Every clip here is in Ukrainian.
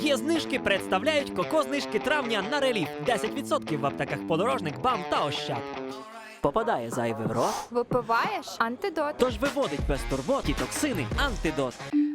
Є знижки представляють коко знижки травня на реліф. 10% в аптеках подорожник, бам та ощад. Попадає зайвий в рот, Випиваєш антидот. тож виводить без турбот і токсини антидот.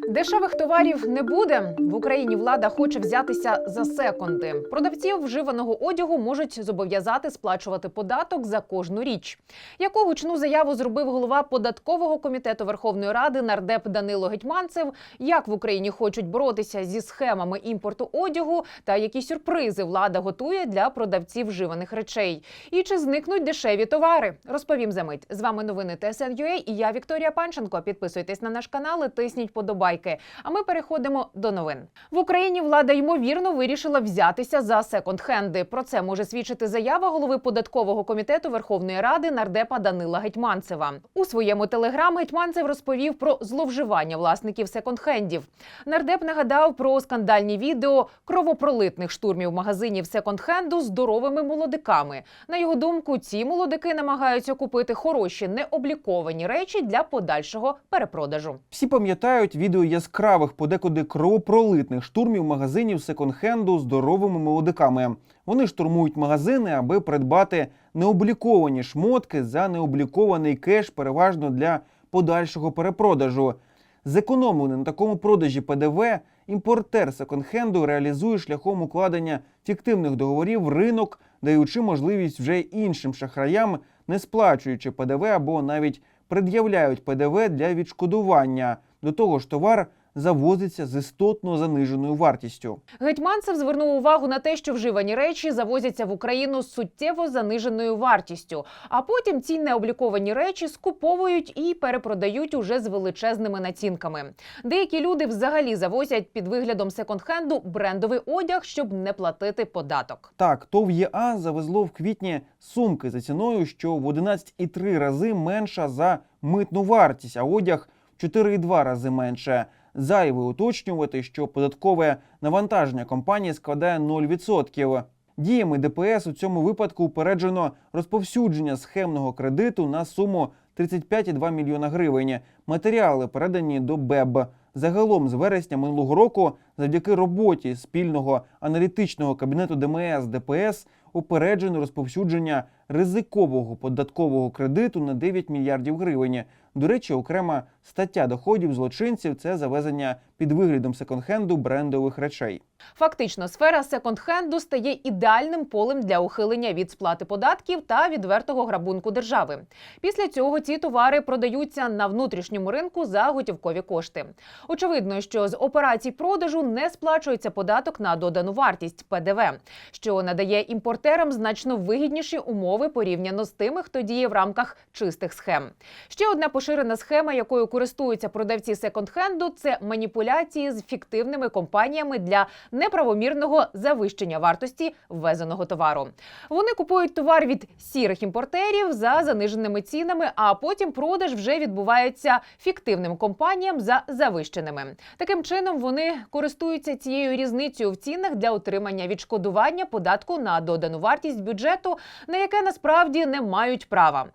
Дешевих товарів не буде. В Україні влада хоче взятися за секонди. Продавців вживаного одягу можуть зобов'язати сплачувати податок за кожну річ. Яку гучну заяву зробив голова податкового комітету Верховної Ради нардеп Данило Гетьманцев? Як в Україні хочуть боротися зі схемами імпорту одягу та які сюрпризи влада готує для продавців вживаних речей? І чи зникнуть дешеві товари? Розповім за мить. З вами новини ТСН.UA і я Вікторія Панченко. Підписуйтесь на наш канал і тисніть подобайки. А ми переходимо до новин. В Україні влада ймовірно вирішила взятися за секонд-хенди. Про це може свідчити заява голови податкового комітету Верховної Ради нардепа Данила Гетьманцева. У своєму телеграм Гетьманцев розповів про зловживання власників секонд-хендів. Нардеп нагадав про скандальні відео кровопролитних штурмів магазинів секонд-хенду здоровими молодиками. На його думку, ці молодики намагаються купити хороші необліковані речі для подальшого перепродажу. Всі пам'ятають відео яскравих, подекуди кровопролитних штурмів магазинів секонд-хенду здоровими молодиками. Вони штурмують магазини, аби придбати необліковані шмотки за необлікований кеш, переважно для подальшого перепродажу. Зекономлений на такому продажі ПДВ імпортер секонд-хенду реалізує шляхом укладення фіктивних договорів в ринок, даючи можливість вже іншим шахраям, не сплачуючи ПДВ або навіть пред'являють ПДВ для відшкодування. До того ж, товар завозиться з істотно заниженою вартістю. Гетьманцев звернув увагу на те, що вживані речі завозяться в Україну з суттєво заниженою вартістю, а потім ці необліковані речі скуповують і перепродають уже з величезними націнками. Деякі люди взагалі завозять під виглядом секонд-хенду брендовий одяг, щоб не платити податок. Так, ТОВ ЄА завезло в квітні сумки за ціною, що в 11,3 рази менша за митну вартість, а одяг в 4,2 рази менше. Зайве уточнювати, що податкове навантаження компанії складає 0%. Діями ДПС у цьому випадку упереджено розповсюдження схемного кредиту на суму 35,2 мільйона гривень. Матеріали передані до БЕБ. Загалом з вересня минулого року, завдяки роботі спільного аналітичного кабінету ДМС ДПС, упереджено розповсюдження ризикового податкового кредиту на 9 мільярдів гривень. До речі, окрема стаття доходів злочинців це завезення під виглядом секонд-хенду брендових речей. Фактично, сфера секонд-хенду стає ідеальним полем для ухилення від сплати податків та відвертого грабунку держави. Після цього ці товари продаються на внутрішньому ринку за готівкові кошти. Очевидно, що з операцій продажу не сплачується податок на додану вартість ПДВ, що надає імпортерам значно вигідніші умови порівняно з тими, хто діє в рамках чистих схем. Ще одна поширена схема, якою користуються продавці секонд-хенду, це маніпуляції з фіктивними компаніями для неправомірного завищення вартості ввезеного товару. Вони купують товар від сірих імпортерів за заниженими цінами, а потім продаж вже відбувається фіктивним компаніям за завищеними. Таким чином вони користуються цією різницею в цінах для отримання відшкодування податку на додану вартість бюджету, на яке насправді не мають права.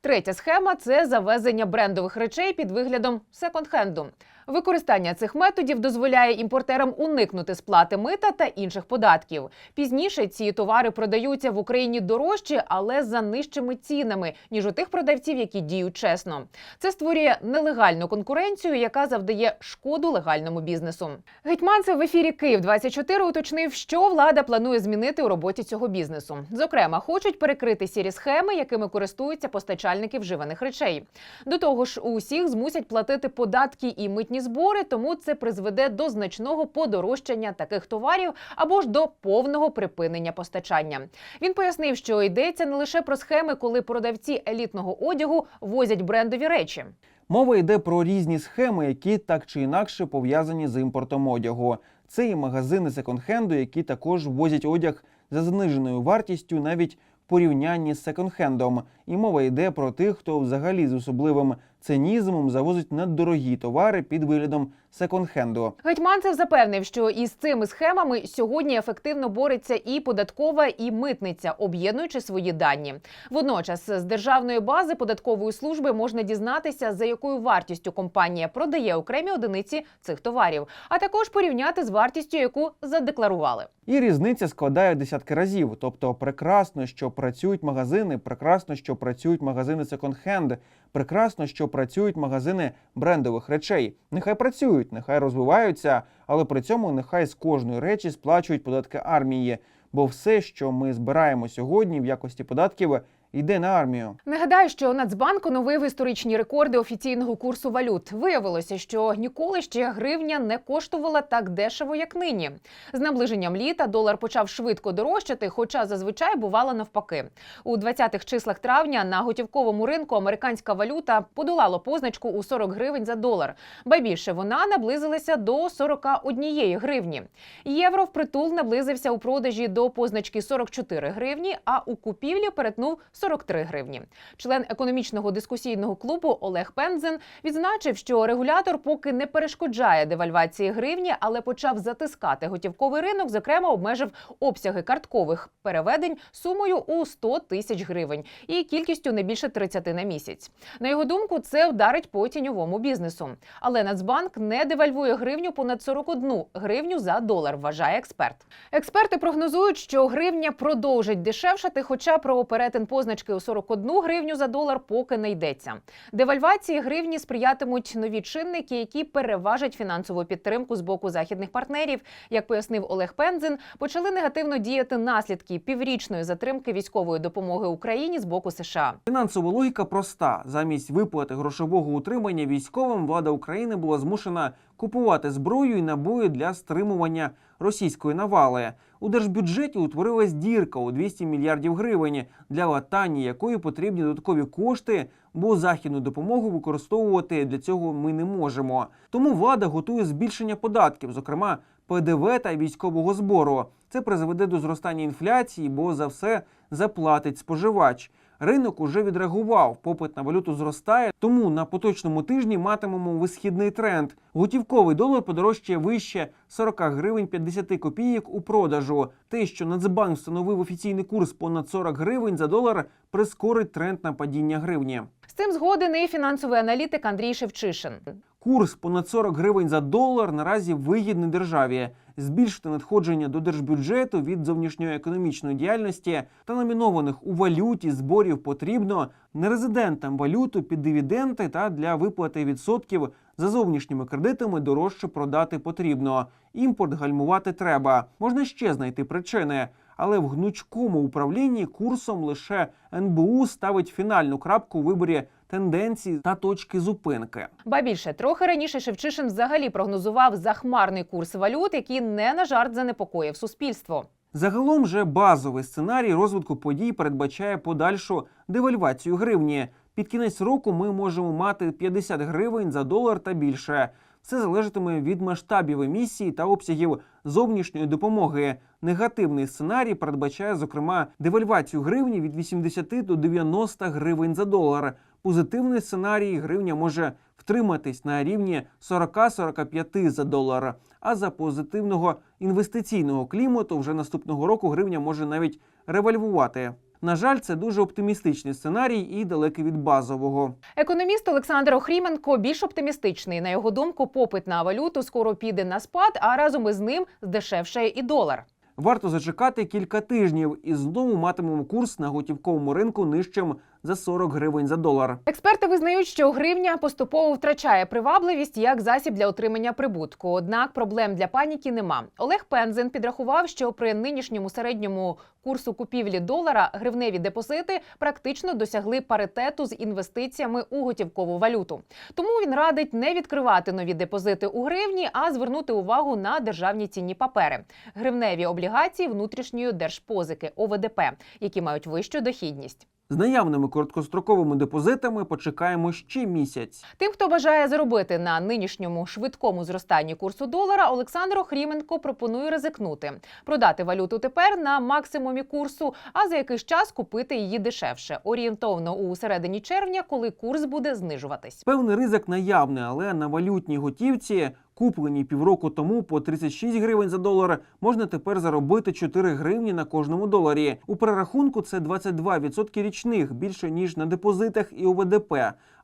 Третя схема це завезення брендових речей під виглядом секонд-хенду. Використання цих методів дозволяє імпортерам уникнути сплати мита та інших податків. Пізніше ці товари продаються в Україні дорожче, але за нижчими цінами ніж у тих продавців, які діють чесно. Це створює нелегальну конкуренцію, яка завдає шкоду легальному бізнесу. Гетьманцев в ефірі Київ 24 уточнив, що влада планує змінити у роботі цього бізнесу. Зокрема, хочуть перекрити сірі схеми, якими користуються постачальники вживаних речей. До того ж, усіх змусять платити податки і митні збори, тому це призведе до значного подорожчання таких товарів або ж до повного припинення постачання. Він пояснив, що йдеться не лише про схеми, коли продавці елітного одягу возять брендові речі. Мова йде про різні схеми, які так чи інакше пов'язані з імпортом одягу. Це і магазини секонд-хенду, які також ввозять одяг за зниженою вартістю, навіть в порівнянні з секонд-хендом. І мова йде про тих, хто взагалі з особливим цинізмом завозить наддорогі товари під виглядом секонд-хенду. Гетьманцев запевнив, що із цими схемами сьогодні ефективно бореться і податкова, і митниця, об'єднуючи свої дані. Водночас з державної бази податкової служби можна дізнатися, за якою вартістю компанія продає окремі одиниці цих товарів, а також порівняти з вартістю, яку задекларували. І різниця складає десятки разів. Тобто, прекрасно, що працюють магазини, прекрасно, що працюють магазини секонд-хенд, прекрасно, що працюють магазини брендових речей. Нехай працюють, нехай розвиваються, але при цьому нехай з кожної речі сплачують податки армії. Бо все, що ми збираємо сьогодні в якості податків, йде на армію. Нагадаю, що Нацбанк оновив історичні рекорди офіційного курсу валют. Виявилося, що ніколи ще гривня не коштувала так дешево, як нині. З наближенням літа долар почав швидко дорожчати, хоча зазвичай бувало навпаки. У 20-х числах травня на готівковому ринку американська валюта подолала позначку у 40 гривень за долар. Ба більше вона наблизилася до 41 гривні. Євро впритул наблизився у продажі до позначки 44 гривні, а у купівлі перетнув 43 гривні. Член економічного дискусійного клубу Олег Пензен відзначив, що регулятор поки не перешкоджає девальвації гривні, але почав затискати готівковий ринок, зокрема обмежив обсяги карткових переведень сумою у 100 тисяч гривень і кількістю не більше 30 на місяць. На його думку, це вдарить по тіньовому бізнесу. Але Нацбанк не девальвує гривню понад 41 гривню за долар, вважає експерт. Експерти прогнозують, що гривня продовжить дешевшати, хоча про перетин позначки у 41 гривню за долар поки не йдеться. Девальвації гривні сприятимуть нові чинники, які переважать фінансову підтримку з боку західних партнерів. Як пояснив Олег Пензин, почали негативно діяти наслідки піврічної затримки військової допомоги Україні з боку США. Фінансова логіка проста: замість виплати грошового утримання військовим влада України була змушена купувати зброю і набої для стримування російської навали. У держбюджеті утворилась дірка у 200 мільярдів гривень, для латання якої потрібні додаткові кошти, бо західну допомогу використовувати для цього ми не можемо. Тому влада готує збільшення податків, зокрема ПДВ та військового збору. Це призведе до зростання інфляції, бо за все заплатить споживач. Ринок уже відреагував, попит на валюту зростає, тому на поточному тижні матимемо висхідний тренд. Готівковий долар подорожчає вище 40 гривень 50 копійок у продажу. Те, що Нацбанк встановив офіційний курс понад 40 гривень за долар, прискорить тренд на падіння гривні. З цим згоден і фінансовий аналітик Андрій Шевчишин. Курс понад 40 гривень за долар наразі вигідний державі. Збільшити надходження до держбюджету від зовнішньої економічної діяльності та номінованих у валюті зборів потрібно нерезидентам валюту під дивіденди та для виплати відсотків за зовнішніми кредитами дорожче продати потрібно. Імпорт гальмувати треба. Можна ще знайти причини. Але в гнучкому управлінні курсом лише НБУ ставить фінальну крапку у виборі тенденцій та точки зупинки. Ба більше трохи раніше Шевчишин взагалі прогнозував захмарний курс валют, який не на жарт занепокоїв суспільство. Загалом же базовий сценарій розвитку подій передбачає подальшу девальвацію гривні. Під кінець року ми можемо мати 50 гривень за долар та більше. Все залежатиме від масштабів емісії та обсягів зовнішньої допомоги. Негативний сценарій передбачає, зокрема, девальвацію гривні від 80 до 90 гривень за долар. Позитивний сценарій гривня може втриматись на рівні 40-45 за долар. А за позитивного інвестиційного клімату вже наступного року гривня може навіть ревальвувати. На жаль, це дуже оптимістичний сценарій і далекий від базового. Економіст Олександр Охріменко більш оптимістичний. На його думку, попит на валюту скоро піде на спад, а разом із ним здешевшає і долар. Варто зачекати кілька тижнів і знову матимемо курс на готівковому ринку нижчим за 40 гривень за долар. Експерти визнають, що гривня поступово втрачає привабливість як засіб для отримання прибутку. Однак проблем для паніки нема. Олег Пензен підрахував, що при нинішньому середньому курсу купівлі долара гривневі депозити практично досягли паритету з інвестиціями у готівкову валюту. Тому він радить не відкривати нові депозити у гривні, а звернути увагу на державні цінні папери, гривневі облігації внутрішньої держпозики ОВДП, які мають вищу дохідність. З наявними короткостроковими депозитами почекаємо ще місяць. Тим, хто бажає заробити на нинішньому швидкому зростанні курсу долара, Олександр Охріменко пропонує ризикнути, продати валюту тепер на максимумі курсу, а за якийсь час купити її дешевше, орієнтовно у середині червня, коли курс буде знижуватись. Певний ризик наявний, але на валютній готівці, куплені півроку тому по 36 гривень за долар, можна тепер заробити 4 гривні на кожному доларі. У перерахунку це 22% річних, більше ніж на депозитах і ОВДП.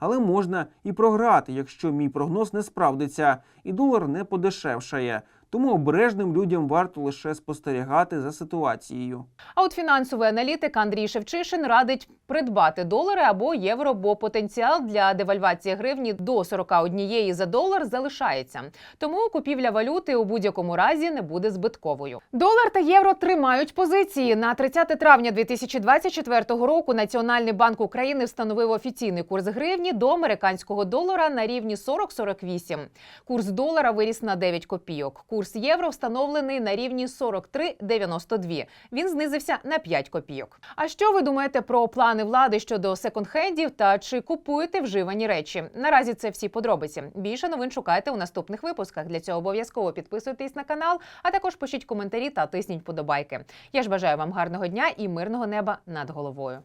Але можна і програти, якщо мій прогноз не справдиться, і долар не подешевшає. Тому обережним людям варто лише спостерігати за ситуацією. А от фінансовий аналітик Андрій Шевчишин радить придбати долари або євро, бо потенціал для девальвації гривні до 41 за долар залишається. Тому купівля валюти у будь-якому разі не буде збитковою. Долар та євро тримають позиції. На 30 травня 2024 року Національний банк України встановив офіційний курс гривні до американського долара на рівні 40-48. Курс долара виріс на 9 копійок. Курс євро встановлений на рівні 43,92. Він знизився на 5 копійок. А що ви думаєте про плани влади щодо секонд-хендів та чи купуєте вживані речі? Наразі це всі подробиці. Більше новин шукайте у наступних випусках. Для цього обов'язково підписуйтесь на канал, а також пишіть коментарі та тисніть подобайки. Я ж бажаю вам гарного дня і мирного неба над головою.